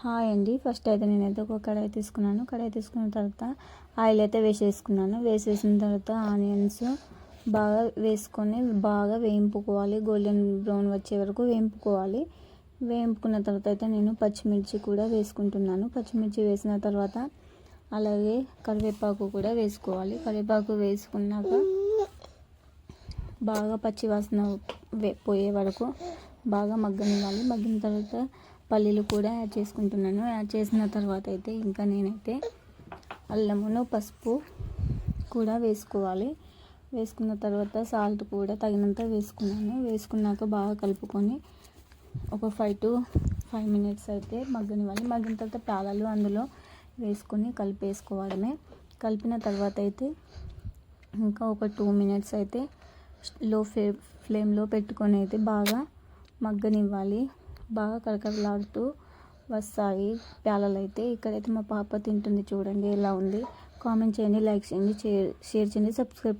Hi అండి. First అయితే నేనైతే ఒక కడాయి తీసుకున్నాను. కడాయి తీసుకున్న తర్వాత ఆయిల్ అయితే వేసేసుకున్నాను. వేసేసిన తర్వాత ఆనియన్స్ బాగా వేసుకొని బాగా వేయింపుకోవాలి. గోల్డెన్ బ్రౌన్ వచ్చే వరకు వేయింపుకోవాలి. వేయింపుకున్న తర్వాత అయితే నేను పచ్చిమిర్చి కూడా వేసుకుంటున్నాను. పచ్చిమిర్చి వేసిన తర్వాత అలాగే కరివేపాకు కూడా వేసుకోవాలి. కరివేపాకు వేసుకున్నాక బాగా పచ్చి వాసన పోయే వరకు బాగా మగ్గనివ్వాలి. మగ్గిన తర్వాత పల్లీలు కూడా యాడ్ చేసుకుంటున్నాను. యాడ్ చేసిన తర్వాత అయితే ఇంకా నేనైతే అల్లమును పసుపు కూడా వేసుకోవాలి. వేసుకున్న తర్వాత సాల్ట్ కూడా తగినంత వేసుకున్నాను. వేసుకున్నాక బాగా కలుపుకొని ఒక ఫైవ్ టు ఫైవ్ మినిట్స్ అయితే మగ్గనివ్వాలి. మగ్గిన తర్వాత పాలలు అందులో వేసుకొని కలిపేసుకోవడమే. కలిపిన తర్వాత అయితే ఇంకా ఒక టూ మినిట్స్ అయితే లో ఫ్లే ఫ్లేమ్లో పెట్టుకొని అయితే బాగా మగ్గనివ్వాలి. బాగా కరకరలాడుతూ వస్తాయి ప్యాలలు అయితే ఇక్కడైతే మా పాప తింటుంది చూడండి ఎలా ఉంది. కామెంట్ చేయండి లైక్ చేయండి షేర్ చేయండి సబ్స్క్రైబ్ చేయండి.